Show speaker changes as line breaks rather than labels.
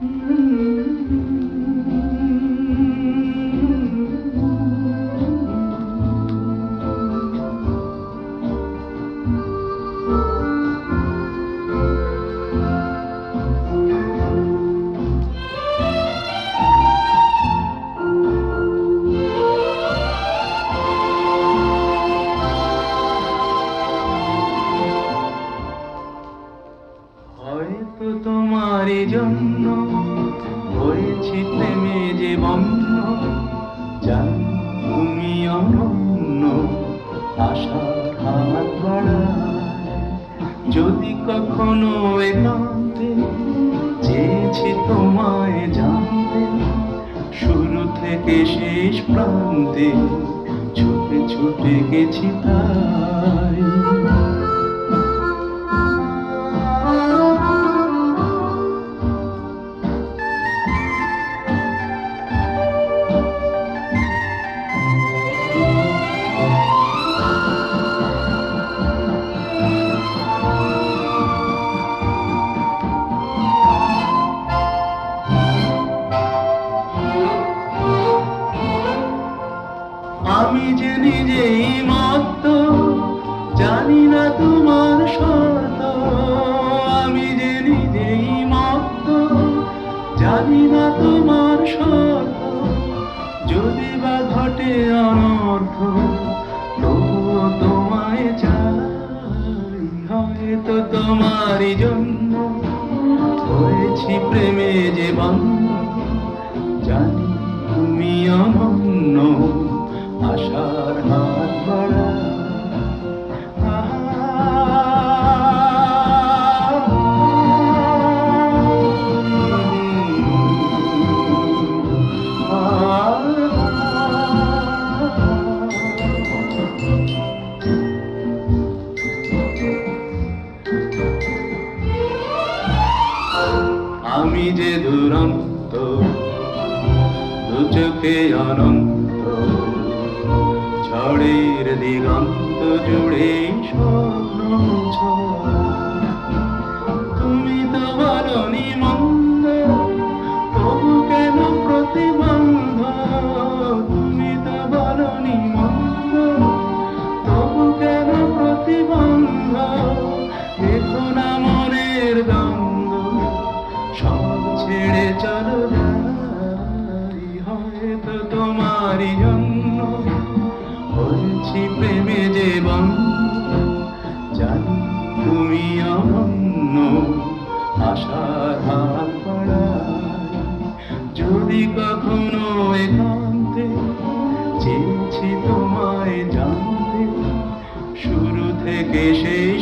হয়তো হয়েছি প্রেমে যে বন্য জান তুমি অনন্য আশার হাত বাড়ায় যদি কখনো একান্তে চেয়েছি তোমায় জানতে, শুরু থেকে শেষ প্রান্তে ছুটে ছুটে গেছি তাই। যে নিজেই মত্ত, জানি না তোমার শর্ত। আমি যে নিজেই মত্ত, জানি না তোমার শর্ত। যদি বা ঘটে অনর্থ তোমায় চাই। হয়তো তোমারই জন্য হয়েছি প্রেমে যে বন্ধ। আমি যে দুরন্ত দু চোখে অনন্ত ঝড়ের দিগন্ত জুড়ে স্বপ্ন ছেড়ে চলো হয়তো তোমারই জন্য। হয়েছি প্রেমে যে তুমি অনন্য আশার হাত যদি কখনো একান্তে চেয়েছি তোমায় জানতে, শুরু থেকে শেষ